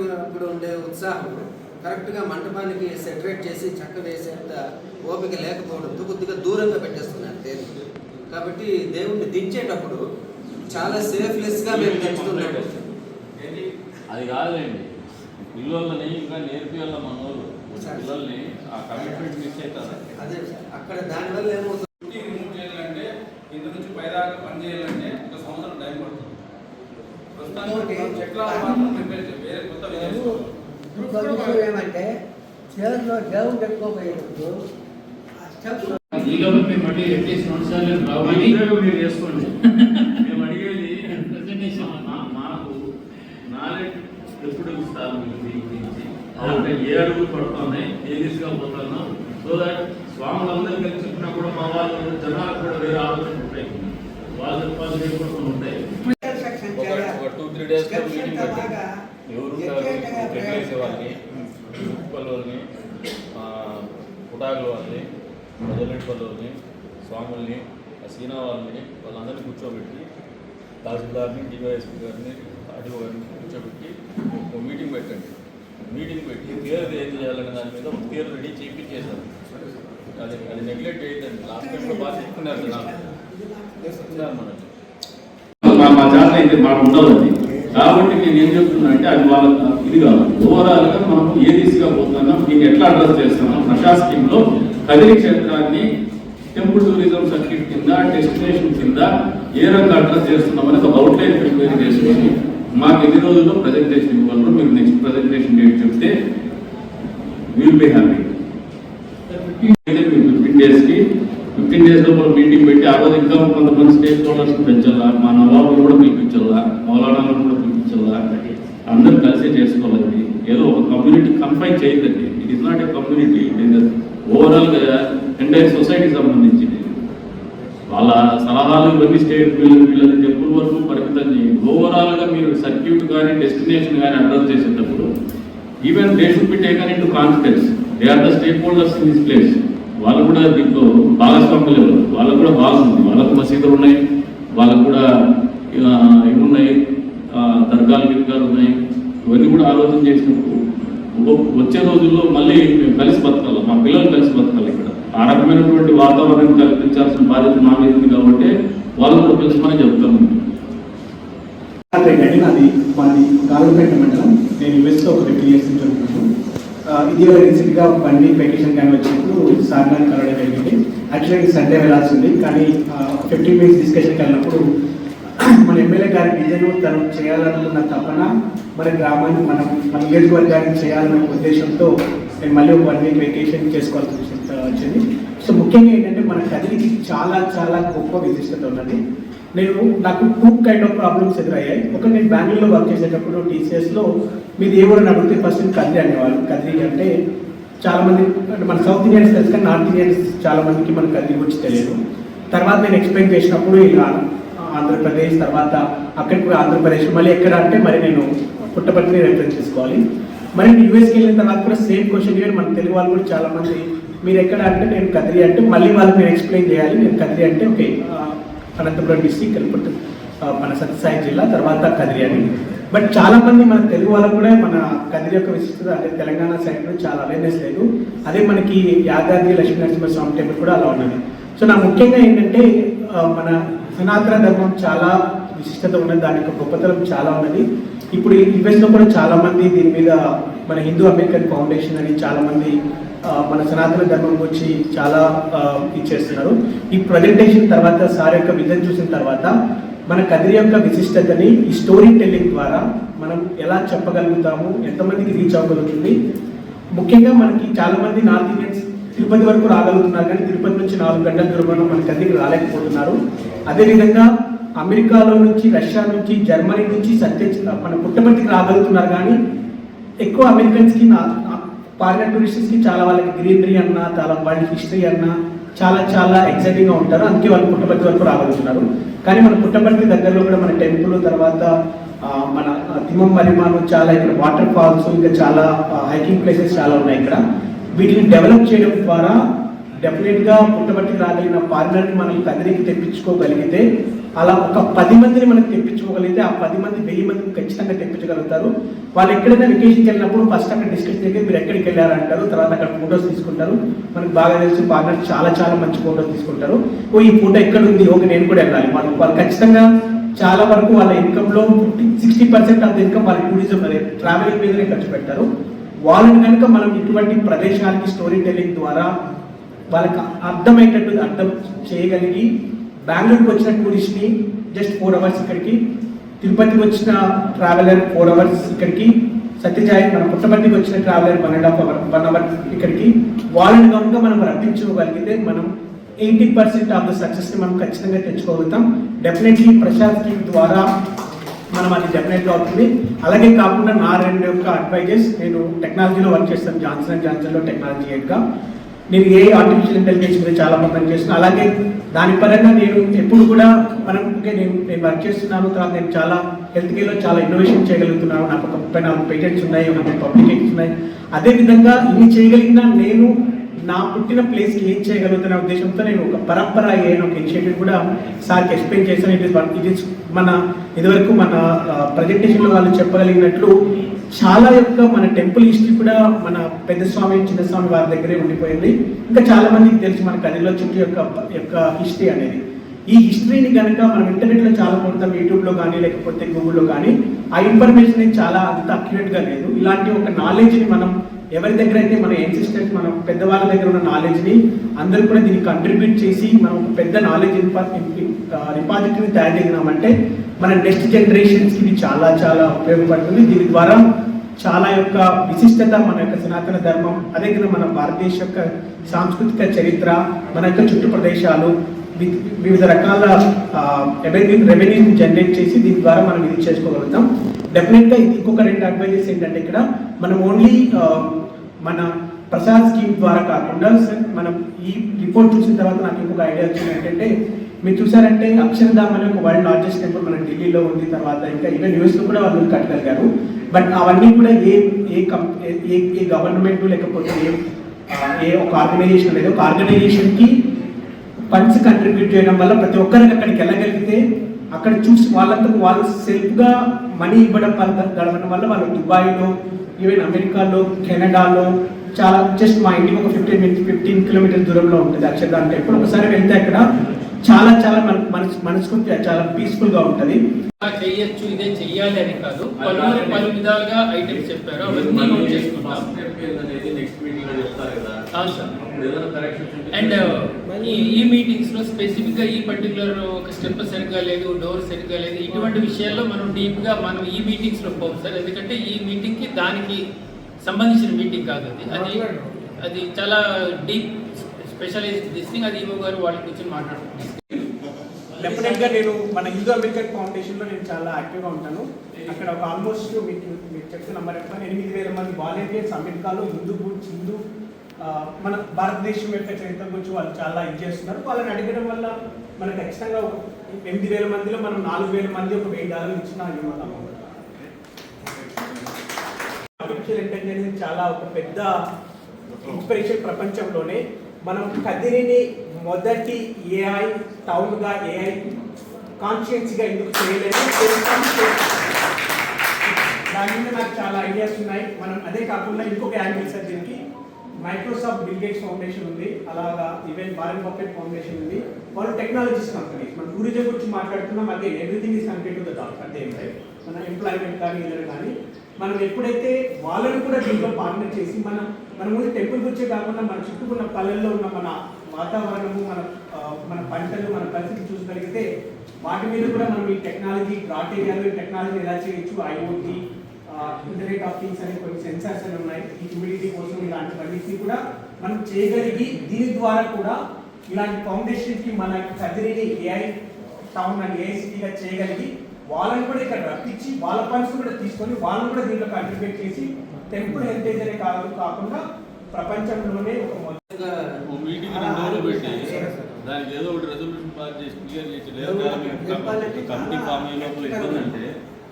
లాగేటప్పుడు ఉండే ఉత్సాహం కరెక్ట్గా మంటపానికి సెటరేట్ చేసి చక్క వేసేంత ఓపిక లేకపోవడంతో కొద్దిగా దూరంగా పెట్టేస్తున్నారు తేరు కాబట్టి దేవుణ్ణి దించేటప్పుడు చాలా సేఫ్లెస్గా మేము దించుతున్నాం అది కాదులేండి. పిల్లల్ని ఇంకా నేర్పియాల మన వాళ్ళు పిల్లల్ని ఆ కమిట్మెంట్ మిస్ అవుతారు అదే అక్కడ దానివల్ల ఏమవుతుంది? రిమూవ్ చేయాలంటే కింద నుంచి పైదాకా పని చేయాలంటే ఒక సంవత్సరం టైం పడుతుంది. విషయం ఏమంటే చేతిలో దేవుడు పెట్టుకోబోయేటప్పుడు ఆ స్టెప్స్ ఈ లోపల మేము మళ్ళీ అట్లీస్ట్ రెండు సార్లు రావాలి మీరు చేసుకోండి. మేము అడిగేది ప్రెజెంటేషన్ మా- మాకు నాలెడ్జ్ ఎప్పుడు ఇస్తారు దీని గురించి? ఏ అడుగులు పడుతున్నాయి? ఏ దిశగా పోతున్నాం సో దట్ స్వాములందరూ కలిసి చెప్పినా కూడా మా వాళ్ళు జనాలకు కూడా వేరే ఆలోచనలు ఉంటాయి. వాళ్ళు చెప్పాల్సినవి కూడా కొన్ని ఉంటాయి సెక్షన్ ఒక చేయాలి. ఒక two three days steps meeting ఎంత పెట్టి బాగా ఎవరు ఎక్కేటగా చెక్కేసే వాళ్ళని మున్సిపల్ వాళ్ళని వాళ్ళని మొదలెట్పల్ వాళ్ళని స్వాముల్ని ఆ సీనా వాళ్ళని వాళ్ళందరినీ కూర్చోబెట్టి తహసీల్దార్ని డివైఎస్పీ గారిని ఆర్డీఓ గారిని కూర్చోబెట్టి ఒక మీటింగ్ పెట్టండి. మీటింగ్ పెట్టి పేరు ఏం చేయాలనే దాని మీద ఒక పేరు రెడీ చేయించేశారు అది అది నెగ్లెక్ట్ చేయొద్దండి లాస్ట్ టైం కూడా బాగా చెప్తున్నారు జనాలు. చెప్తున్నారు మనకి మా మా జాతర అయితే మాకు ఉండదండి. కాబట్టి నేను ఏం చెప్తున్నా అంటే అది వాళ్ళ ఇది కాదు. ఓవరాల్గా మనం ఏ దిశగా పోతున్నాం దీన్ని ఎట్లా అడ్రస్ చేస్తున్నాం నషా స్కీమ్లో కదిరి క్షేత్రాన్ని టెంపుల్ టూరిజం సర్క్యూట్ కింద డెస్టినేషన్ కింద ఏ రకంగా అడ్రస్ చేస్తున్నాం అనేది ఒక అవుట్లైన్ ప్రిపేర్ చేసుకొని మాకు ఎన్ని రోజుల్లో ప్రజెంటేషన్ ఇవ్వాలో మీరు నెక్స్ట్ ప్రజెంటేషన్ డేట్ చెప్తే విల్ బి హ్యాపీ ఫిఫ్టీన్ డేస్కి ఫిఫ్టీన్ డేస్ లోపల మీటింగ్ పెట్టి ఆ రోజు ఇంకా కొంతమంది స్టేక్ హోల్డర్స్ పెంచాలా? మా నవాబులు కూడా పిలిపించాలా మౌలానాలను కూడా పిలిపించాలా అందరూ కలిసి చేసుకోవాలండి. ఏదో ఒక కమ్యూనిటీ కన్ఫైన్ చేయదండి it is not a community ఓవరాల్గా ఎంటైర్ సొసైటీకి సంబంధించింది. వాళ్ళ సలహాలు ఇవన్నీ స్టేట్ వీళ్ళు వీళ్ళని టెంపుల్ వరకు పరిమితం చేయండి. ఓవరాల్గా మీరు సర్క్యూట్ కానీ డెస్టినేషన్ కానీ అడ్రస్ చేసేటప్పుడు even they should be taken into confidence they are the stakeholders in this place వాళ్ళు కూడా దీంట్లో భాగస్వాములు ఎవరు? వాళ్ళకు కూడా బాగుంది. వాళ్ళకు మసీదులు ఉన్నాయి. వాళ్ళకు కూడా ఇవి ఉన్నాయి దర్గాలు గిర్గాలు ఉన్నాయి. ఇవన్నీ కూడా ఆలోచన చేసినప్పుడు వచ్చే రోజుల్లో మళ్ళీ మేము కలిసి బతకాలి. మా పిల్లలు కలిసి బతకాలి ఇక్కడ. ఆ రకమైనటువంటి వాతావరణం కల్పించాల్సిన బాధ్యత మా మీద ఉంది కాబట్టి వాళ్ళు కూడా పిలుచుకొని చెప్తాను ఏంటంటే నాది మాది గాజుపేట మండలం. నేను యుఎస్లో ఒక త్రీ ఇయర్స్ నుంచి ఇది రీసెంట్గా బండి వెకేషన్ కానీ వచ్చినప్పుడు సార్ గారిని కలవడం జరిగింది. యాక్చువల్లీ సండే వెళ్ళాల్సింది కానీ ఫిఫ్టీన్ మినిట్స్ డిస్కషన్కి వెళ్ళినప్పుడు మన ఎమ్మెల్యే గారి విజన్ తను చేయాలనుకున్న తపన మన గ్రామాన్ని మనం మన నియోజకవర్గానికి చేయాలన్న ఉద్దేశంతో నేను మళ్ళీ ఒక వన్ వీక్ వెకేషన్ చేసుకోవాల్సి వచ్చింది సో ముఖ్యంగా ఏంటంటే మన కదిలికి చాలా చాలా గొప్ప విశిష్టత ఉన్నది. నేను నాకు టూ కైండ్ ఆఫ్ ప్రాబ్లమ్స్ ఎదురయ్యాయి. ఒక నేను బెంగళూరులో వర్క్ చేసేటప్పుడు టీసీఎస్లో మీరు ఏ ఊరు అడిగితే ఫస్ట్ నేను కదిరి అనేవాళ్ళు. కదిరి అంటే చాలామంది అంటే మన సౌత్ ఇండియన్స్ తెలుసు కానీ నార్త్ ఇండియన్స్ చాలామందికి మన కదిరి గురించి తెలియదు. తర్వాత నేను ఎక్స్ప్లెయిన్ చేసినప్పుడు ఇలా ఆంధ్రప్రదేశ్ తర్వాత అక్కడికి ఆంధ్రప్రదేశ్. మళ్ళీ ఎక్కడ అంటే మరి నేను పుట్టపర్తిని రెఫరెన్స్ చేసుకోవాలి మరి నేను యూఎస్కి వెళ్ళిన తర్వాత కూడా సేమ్ క్వశ్చన్ ఇవ్వని మన తెలుగు వాళ్ళు కూడా చాలా మంది మీరు ఎక్కడ అంటే నేను కదిరి అంటే మళ్ళీ వాళ్ళకి నేను ఎక్స్ప్లెయిన్ చేయాలి. నేను కదిరి అంటే ఓకే అనంతపురం డిస్టిక్ కలుపుతు మన సత్యసాయి జిల్లా తర్వాత కదిరి అని. బట్ చాలామంది మన తెలుగు వాళ్ళకు కూడా మన కదిరి యొక్క విశిష్టత అంటే తెలంగాణ సైడ్లో చాలా అవేర్నెస్ లేదు. అదే మనకి యాదాద్రి లక్ష్మీ నరసింహస్వామి టెంపుల్ కూడా అలా ఉన్నది. సో నా ముఖ్యంగా ఏంటంటే మన సనాతన ధర్మం చాలా విశిష్టత ఉన్నది దాని యొక్క గొప్పతనం చాలా ఉన్నది. ఇప్పుడు యుఎస్ కూడా చాలా మంది దీని మీద మన హిందూ అమెరికన్ ఫౌండేషన్ అని చాలా మంది మన సనాతన ధర్మం గురించి చాలా ఇచ్చేస్తున్నారు ఈ ప్రజెంటేషన్ తర్వాత సార్ యొక్క విజన్ చూసిన తర్వాత మన కదిరి యొక్క విశిష్టతని ఈ స్టోరీ టెల్లింగ్ ద్వారా మనం ఎలా చెప్పగలుగుతాము? ఎంతమందికి రీచ్ అవ్వగలుగుతుంది? ముఖ్యంగా మనకి చాలా మంది నార్త్ ఇండియన్స్ తిరుపతి వరకు రాగలుగుతున్నారు కానీ తిరుపతి నుంచి నాలుగు గంటల దూరంలో మన కదిరికి రాలేకపోతున్నారు. అదేవిధంగా అమెరికాలో నుంచి రష్యా నుంచి జర్మనీ నుంచి సత్య మన పుట్టపర్తికి రాగలుగుతున్నారు కానీ ఎక్కువ అమెరికన్స్కి నా ఫారినర్ టూరిస్ట్స్కి చాలా వాళ్ళకి గ్రీనరీ అన్న చాలా వాళ్ళ హిస్టరీ అన్న చాలా చాలా ఎక్సైటింగ్గా ఉంటారు. అందుకే వాళ్ళు పుట్టపర్తి వరకు రాగలుగుతున్నారు. కానీ మన పుట్టపర్తి దగ్గరలో కూడా మన టెంపుల్ తర్వాత మన తిమ్మం మరిమాను చాలా ఇక్కడ వాటర్ ఫాల్స్ ఇంకా చాలా హైకింగ్ ప్లేసెస్ చాలా ఉన్నాయి ఇక్కడ. వీటిని డెవలప్ చేయడం ద్వారా డెఫినెట్గా పుట్టబట్టి రాగలిగిన పార్లమెంట్ మనం అందరికీ తెప్పించుకోగలిగితే అలా ఒక పది మందిని మనం తెప్పించుకోగలిగితే ఆ పది మంది వెయ్యి మందిని ఖచ్చితంగా తెప్పించగలుగుతారు. వాళ్ళు ఎక్కడైనా వెకేషన్కి వెళ్ళినప్పుడు ఫస్ట్ అక్కడ డిస్కస్ దగ్గర మీరు ఎక్కడికి వెళ్ళారంటారు తర్వాత అక్కడ ఫోటోస్ తీసుకుంటారు. మనకు బాగా తెలిసి పార్లర్ చాలా చాలా మంచి ఫోటోస్ తీసుకుంటారు. ఓ ఈ ఫోటో ఎక్కడ ఉంది ఓకే నేను కూడా వెళ్ళాలి. వాళ్ళు వాళ్ళు ఖచ్చితంగా చాలా వరకు వాళ్ళ ఇన్కమ్లో fifty sixty percent of income వాళ్ళ టూరిజం అదే ట్రావెలింగ్ మీదనే ఖర్చు పెట్టారు వాళ్ళని కనుక మనం ఇటువంటి ప్రదేశానికి స్టోరీ టెల్లింగ్ ద్వారా వాళ్ళకి అర్థమయ్యేటట్టు అర్థం చేయగలిగి బెంగళూరుకి వచ్చిన టూరిస్ట్ని జస్ట్ ఫోర్ అవర్స్ ఇక్కడికి తిరుపతికి వచ్చిన ట్రావెలర్ ఫోర్ అవర్స్ ఇక్కడికి సత్యజాయి మన పుట్టపర్తికి వచ్చిన traveller one and half hour one hour ఇక్కడికి. వాళ్ళని కనుక మనం రప్పించుకోగలిగితే మనం ఎయిటీ పర్సెంట్ ఆఫ్ ద సక్సెస్ని మనం ఖచ్చితంగా తెచ్చుకోగలుగుతాం. డెఫినెట్లీ ప్రశాంత్ ద్వారా మనం అది డెఫినెట్గా అవుతుంది. అలాగే కాకుండా నా రెండు యొక్క అడ్వైజెస్ నేను టెక్నాలజీలో వర్క్ చేస్తాను. జాన్సన్ అండ్ జాన్సన్లో టెక్నాలజీ హెడ్గా నేను ఏ ఆర్టిఫిషియల్ ఇంటెలిజెన్స్ మీద చాలా పని చేస్తున్నాను అలాగే దాని పరంగా నేను ఎప్పుడు కూడా మనం ఓకే నేను నేను వర్క్ చేస్తున్నాను. తర్వాత నేను చాలా హెల్త్ కేర్లో చాలా ఇన్నోవేషన్ చేయగలుగుతున్నాను. నాకు ఒక ముప్పై నాలుగు పేటెంట్స్ ఉన్నాయి నాకు పబ్లికేషన్స్ ఉన్నాయి. అదేవిధంగా ఇవి చేయగలిగిన నేను నా పుట్టిన ప్లేస్కి ఏం చేయగలుగుతున్న ఉద్దేశంతో నేను ఒక పరంపర అయిన ఒక ఇనిషియేటివ్ కూడా సార్కి ఎక్స్ప్లెయిన్ చేశాను. ఇట్ ఇస్ ఇట్ ఇస్ మన ఇదివరకు మన ప్రజెంటేషన్లో వాళ్ళు చెప్పగలిగినట్లు చాలా యొక్క మన టెంపుల్ హిస్టరీ కూడా మన పెద్ద స్వామి చిన్న స్వామి వారి దగ్గరే ఉండిపోయింది. ఇంకా చాలా మందికి తెలుసు మన కదిలో చుట్టూ యొక్క యొక్క హిస్టరీ అనేది. ఈ హిస్టరీని కనుక మనం ఇంటర్నెట్లో చాలా పొందుతాం యూట్యూబ్లో కానీ లేకపోతే గూగుల్లో కానీ ఆ ఇన్ఫర్మేషన్ చాలా అంత అక్యురేట్గా లేదు. ఇలాంటి ఒక నాలెడ్జ్ని మనం ఎవరి దగ్గర అయితే మన ఎన్సిస్టర్స్ మన పెద్దవాళ్ళ దగ్గర ఉన్న నాలెడ్జ్ని అందరూ కూడా దీన్ని కంట్రిబ్యూట్ చేసి మనం ఒక పెద్ద నాలెడ్జ్ రిపాజిటరీని తయారు చేసినామంటే మన నెక్స్ట్ జనరేషన్స్కి ఇది చాలా చాలా ఉపయోగపడుతుంది. దీని ద్వారా చాలా యొక్క విశిష్టత మన యొక్క సనాతన ధర్మం అదే కదా మన భారతదేశ యొక్క సాంస్కృతిక చరిత్ర మన యొక్క చుట్టు ప్రదేశాలు వి- వివిధ రకాల రెవెన్యూ రెవెన్యూ జనరేట్ చేసి దీని ద్వారా మనం ఇది చేసుకోగలుగుతాం. డెఫినెట్గా ఇది ఇంకొక రెండు అడ్వైజెస్ ఏంటంటే ఇక్కడ మనం ఓన్లీ మన ప్రసాద్ స్కీమ్ ద్వారా కాకుండా సార్ మనం ఈ రిపోర్ట్ చూసిన తర్వాత నాకు ఇంకొక ఐడియా వచ్చింది ఏంటంటే మీరు చూసారంటే అక్షరధామ్ అనే ఒక వరల్డ్ లార్జెస్ట్ టెంపుల్ మన ఢిల్లీలో ఉంది తర్వాత ఇంకా ఈవెన్ యూఎస్లో కూడా వాళ్ళు కట్టగలిగారు. బట్ అవన్నీ కూడా ఏ ఏ ఏ- ఏ గవర్నమెంట్ లేకపోతే ఏ ఏ ఒక ఆర్గనైజేషన్ లేదు. ఒక ఆర్గనైజేషన్కి ఫండ్స్ కంట్రిబ్యూట్ చేయడం వల్ల ప్రతి ఒక్కరికి అక్కడికి వెళ్ళగలిగితే అక్కడ చూసి వాళ్ళంతకు వాళ్ళు సెల్ఫ్గా మనీ ఇవ్వడం వల్ల గడవడం వల్ల వాళ్ళు దుబాయ్లో ఈవెన్ అమెరికాలో కెనడాలో చాలా జస్ట్ మా ఇంటికి ఒక ఫిఫ్టీన్ మినిట్స్ ఫిఫ్టీన్ కిలోమీటర్స్ దూరంలో ఉంటుంది అక్షరధామ్ టెంపుల్. ఒకసారి వెళ్తే అక్కడ చాలా చాలా మన మనసు మనసుకు చాలా పీస్ఫుల్గా ఉంటుంది. ఇలా చెయ్యొచ్చు ఇదే చెయ్యాలి అని కాదు. పలు పలు విధాలుగా ఐటమ్స్ చెప్పారు. అవన్నీ చేసుకుంటాం అండ్ uh, ఈ ఈ మీటింగ్స్లో స్పెసిఫిక్గా ఈ పర్టికులర్ ఒక స్టెప్ సరిగ్గా లేదు డోర్ సరిగ్గా లేదు ఇటువంటి విషయాల్లో మనం డీప్గా మనం ఈ మీటింగ్స్లో పోం సార్. ఎందుకంటే ఈ మీటింగ్కి దానికి సంబంధించిన మీటింగ్ కాదు అది. అది అది చాలా డీప్ స్పెషలైజ్ థింగ్ అది ఈవో గారు వాళ్ళు కూర్చొని మాట్లాడుతున్నారు. డెఫినెట్గా నేను మన హిందూ అమెరికన్ ఫౌండేషన్లో నేను చాలా యాక్టివ్గా ఉంటాను. అక్కడ ఒక ఆల్మోస్ట్ మీకు మీకు చెప్తే నంబర్ ఎనిమిది వేల మంది వాలంటీర్స్ అమెరికాలో హిందూ హిందూ మన భారతదేశం యొక్క చరిత్ర గురించి వాళ్ళు చాలా ఇది చేస్తున్నారు. వాళ్ళని అడగడం వల్ల మనకు ఖచ్చితంగా ఒక ఎనిమిది వేల మందిలో మనం నాలుగు వేల మంది ఒక వెయ్యి డాలర్లు ఇచ్చినా ఇవ్వగలం ఆర్టిఫిషియల్ ఇంటెలిజెన్స్ చాలా ఒక పెద్ద ఇన్స్పిరేషన్ ప్రపంచంలోనే. మనం కదిరిని మొదటి ఏఐ టౌన్గా ఏఐ కాన్షియన్స్గా ఎందుకు చేయలేదు దాని మీద నాకు చాలా ఐడియాస్ ఉన్నాయి. మనం అదే కాకుండా ఇంకొక యాంగిల్ సార్ దీనికి. మైక్రోసాఫ్ట్ బిల్గేట్స్ ఫౌండేషన్ ఉంది అలాగా ఈవెన్ బారెన్ బఫెట్ ఫౌండేషన్ ఉంది. వాళ్ళు టెక్నాలజీస్ కంపెనీస్ మనం టూరిజం గురించి మాట్లాడుతున్నాం అదే everything is connected to the dot అంటే ఏం మన ఎంప్లాయ్మెంట్ కానీ ఏదైనా కానీ. మనం ఎప్పుడైతే వాళ్ళని కూడా దీంట్లో పార్ట్నర్ చేసి మన మన ముందు టెంపుల్ గురించే కాకుండా మన చుట్టూ ఉన్న పల్లెల్లో ఉన్న మన వాతావరణము మన మన పంటలు మన పరిస్థితి చూసగలిగితే వాటి మీద కూడా మనం ఈ టెక్నాలజీ డ్రాట్ ఏరియాలో టెక్నాలజీ ఎలా చేయొచ్చు ఐఓటీ ఇంటర్నెట్ ఆఫ్ థింగ్స్ అనే కొన్ని సెన్సార్స్ అని ఉన్నాయి. ఈ హ్యూమిడిటీ కోసం ఇలాంటివన్నిటిని కూడా మనం చేయగలిగి దీని ద్వారా కూడా ఇలాంటి ఫౌండేషన్కి మన కదిరిని ఏఐ టౌన్ అని ఏఐ సిటీగా చేయగలిగి వాళ్ళని కూడా ఇక్కడ రప్పించి వాళ్ళ ఫండ్స్ కూడా తీసుకొని వాళ్ళని కూడా దీంట్లో కంట్రిబ్యూట్ చేసి టెంపుల్ హెరిటేజ్ అనే కాదు కాకుండా ప్రపంచంలోనే ఒక మొదటిగా ఓ మీటింగ్ రెండు రోజులు పెట్టి దానికి ఏదో ఒకటి రెజల్యూషన్ పాస్ చేసి క్లియర్ చేసి లేదా కమిటీ ఫామ్ లోపల ఇబ్బంది అంటే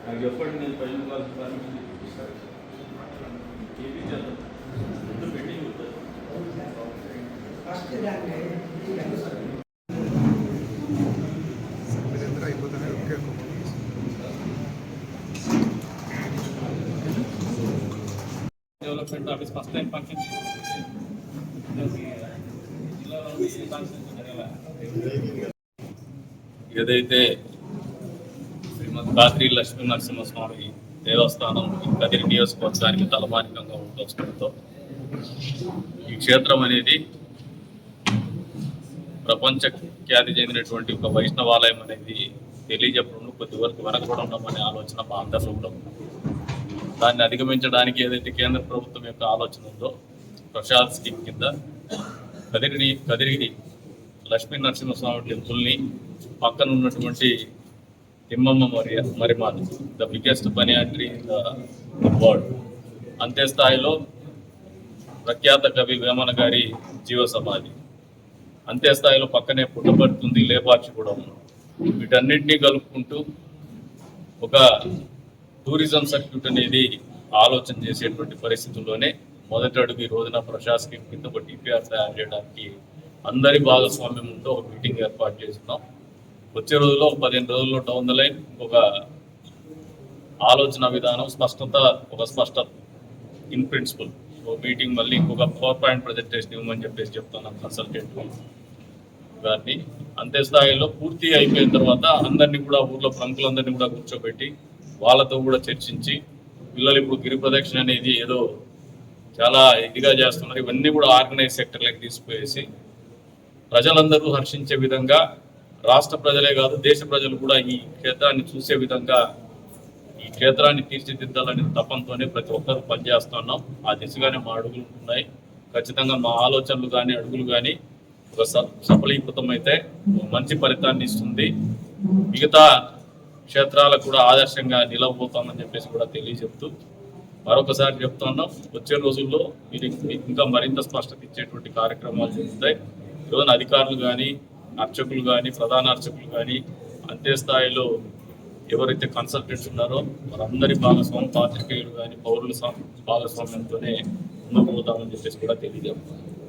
నాకు చెప్పండి నేను పైన కాల్సిన పర్మిషన్ ఇప్పిస్తాను ఏమీ చేద్దాం? ముందు పెండింగ్ ఉంటుంది development office first time function ఏదైతే రాత్రి లక్ష్మీ నరసింహస్వామి దేవస్థానం కదిరి నియోజకవర్గానికి తలమానికంగా ఉండొచ్చడంతో ఈ క్షేత్రం అనేది ప్రపంచ ఖ్యాతి చెందినటువంటి ఒక వైష్ణవాలయం అనేది తెలియజెప్పడం కొద్ది వరకు వెనకబడి అనే ఆలోచన మా అందరిలో కూడా ఉంది. దాన్ని అధిగమించడానికి ఏదైతే కేంద్ర ప్రభుత్వం యొక్క ఆలోచన ఉందో ప్రసాద్ స్కీమ్ కింద కదిరిని కదిరిని లక్ష్మీ నరసింహస్వామి టెంపుల్ని పక్కన ఉన్నటువంటి తిమ్మమ్మ మరియ మరిమాలు the biggest banyan tree in the world అంతే స్థాయిలో ప్రఖ్యాత కవి వేమన గారి జీవ సమాధి. అంతే స్థాయిలో పక్కనే పుట్టబడుతుంది లేపాచి కూడా ఉంది. కలుపుకుంటూ ఒక టూరిజం సర్క్యూట్ అనేది ఆలోచన చేసేటువంటి పరిస్థితుల్లోనే మొదటి అడుగు ఈ రోజున ప్రశాసకి కింద ఒక డిపిఆర్ తయారు చేయడానికి అందరి భాగస్వామ్యంతో ఒక మీటింగ్ ఏర్పాటు చేస్తున్నాం. వచ్చే రోజుల్లో ఒక పదిహేను రోజుల్లో డౌన్ ద లైన్ ఒక ఆలోచన విధానం స్పష్టత ఒక స్పష్టత ఇన్ ప్రిన్సిపల్ ఒక మీటింగ్ మళ్ళీ ఇంకొక పవర్ పాయింట్ ప్రజెంటేషన్ ఇవ్వమని చెప్పేసి చెప్తున్నాను కన్సల్టెంట్ గారిని అంతే స్థాయిలో పూర్తి అయిపోయిన తర్వాత అందరినీ కూడా ఊర్లో ప్రముఖులందరినీ కూడా కూర్చోబెట్టి వాళ్ళతో కూడా చర్చించి పిల్లలు ఇప్పుడు గిరి ప్రదక్షిణ అనేది ఏదో చాలా ఇదిగా చేస్తున్నారు. ఇవన్నీ కూడా ఆర్గనైజ్ సెక్టర్లకు తీసుకుపోయేసి ప్రజలందరూ హర్షించే విధంగా రాష్ట్ర ప్రజలే కాదు దేశ ప్రజలు కూడా ఈ క్షేత్రాన్ని చూసే విధంగా ఈ క్షేత్రాన్ని తీర్చిదిద్దాలనే తపంతోనే ప్రతి ఒక్కరు పనిచేస్తున్నాం ఆ దిశగానే మా అడుగులు ఉన్నాయి. ఖచ్చితంగా మా ఆలోచనలు కానీ అడుగులు కానీ ఒక సఫలీకృతం అయితే మంచి ఫలితాన్ని ఇస్తుంది. మిగతా క్షేత్రాలకు కూడా ఆదర్శంగా నిలవబోతామని చెప్పేసి కూడా తెలియజెప్తూ మరొకసారి చెప్తున్నాం వచ్చే రోజుల్లో మీరు ఇంకా మరింత స్పష్టత ఇచ్చేటువంటి కార్యక్రమాలు జరుగుతాయి. ఈరోజు అధికారులు కానీ అర్చకులు కానీ ప్రధాన అర్చకులు కానీ అంతే స్థాయిలో ఎవరైతే కన్సల్టెంట్స్ ఉన్నారో వారందరి భాగస్వామ్యం పాత్రికేయులు కానీ పౌరుల భాగస్వామ్యంతోనే ముందుకు పోతామని చెప్పేసి కూడా తెలియజేస్తున్నారు